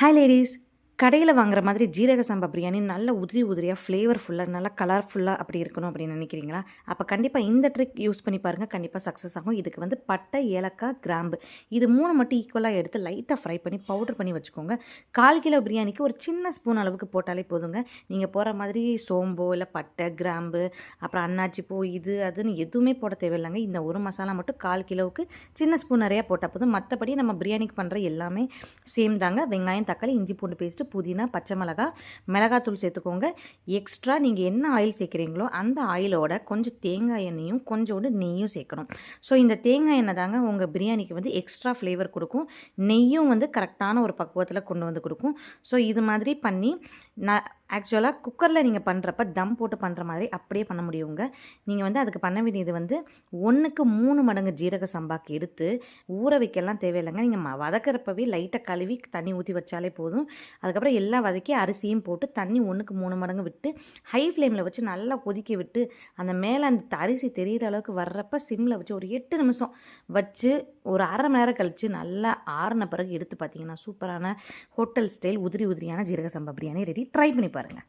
Hi, ladies. கடையில் வாங்குற மாதிரி ஜீரக சம்பா பிரியாணி நல்ல உதிரி உதிரியாக ஃப்ளேவர்ஃபுல்லாக நல்லா கலர்ஃபுல்லாக அப்படி இருக்கணும் அப்படின்னு நினைக்கிறீங்களா? அப்போ கண்டிப்பாக இந்த ட்ரிக் யூஸ் பண்ணி பாருங்கள் கண்டிப்பாக சக்ஸஸ் ஆகும். இதுக்கு வந்து பட்டை ஏலக்காய் கிராம்பு இது மூணு மட்டும் ஈக்குவலாக எடுத்து லைட்டாக ஃப்ரை பண்ணி பவுடர் பண்ணி வச்சுக்கோங்க. கால் கிலோ பிரியாணிக்கு ஒரு சின்ன ஸ்பூன் அளவுக்கு போட்டாலே போதுங்க. நீங்கள் போகிற மாதிரி சோம்போ இல்லை பட்டை கிராம்பு அப்புறம் அன்னாச்சி பூ இது அதுன்னு எதுவுமே போட தேவையில்லைங்க. இந்த ஒரு மசாலா மட்டும் கால் கிலோவுக்கு சின்ன ஸ்பூன் நிறையா போட்டால் போதும். மற்றபடி நம்ம பிரியாணிக்கு பண்ணுற எல்லாமே சேம் தாங்க. வெங்காயம் தக்காளி இஞ்சி பூண்டு பேஸ்ட்டு புதினா பச்சை மிளகா மிளகாத்தூள் சேர்த்துக்கோங்க. எக்ஸ்ட்ரா நீங்கள் என்ன ஆயில் சேர்க்குறீங்களோ அந்த ஆயிலோட கொஞ்சம் தேங்காய் எண்ணெயும் கொஞ்சோண்டு நெய்யும் சேர்க்கணும். ஸோ இந்த தேங்காய் எண்ணெய் தாங்க உங்கள் பிரியாணிக்கு வந்து எக்ஸ்ட்ரா ஃப்ளேவர் கொடுக்கும். நெய்யும் வந்து கரெக்டான ஒரு பக்குவத்தில் கொண்டு வந்து கொடுக்கும். ஸோ இது மாதிரி பண்ணி நான் ஆக்சுவலாக குக்கரில் நீங்கள் பண்ணுறப்ப தம் போட்டு பண்ணுற மாதிரி அப்படியே பண்ண முடியுங்க. நீங்கள் வந்து அதுக்கு பண்ண வேண்டியது வந்து ஒன்றுக்கு மூணு மடங்கு ஜீரக சம்பாக்கு எடுத்து ஊற வைக்கலாம் தேவையில்லைங்க. நீங்கள் ம வதக்கிறப்பவே லைட்டாக கழுவி தண்ணி ஊற்றி வச்சாலே போதும். அதுக்கப்புறம் எல்லாம் வதக்கி அரிசியும் போட்டு தண்ணி ஒன்றுக்கு மூணு மடங்கு விட்டு ஹை ஃப்ளேமில் வச்சு நல்லா கொதிக்க விட்டு அந்த மேலே அந்த அரிசி தெரிகிற அளவுக்கு வர்றப்ப சிம்மில் வச்சு ஒரு எட்டு நிமிஷம் வச்சு ஒரு அரை மணி நேரம் கழித்து நல்லா ஆறின பிறகு எடுத்து பார்த்தீங்கன்னா சூப்பரான ஹோட்டல் ஸ்டைல் உதிரி உதிரியான ஜீரக சம்பா பிரியாணி ரெடி ட்ரை பண்ணி பாருங்கள்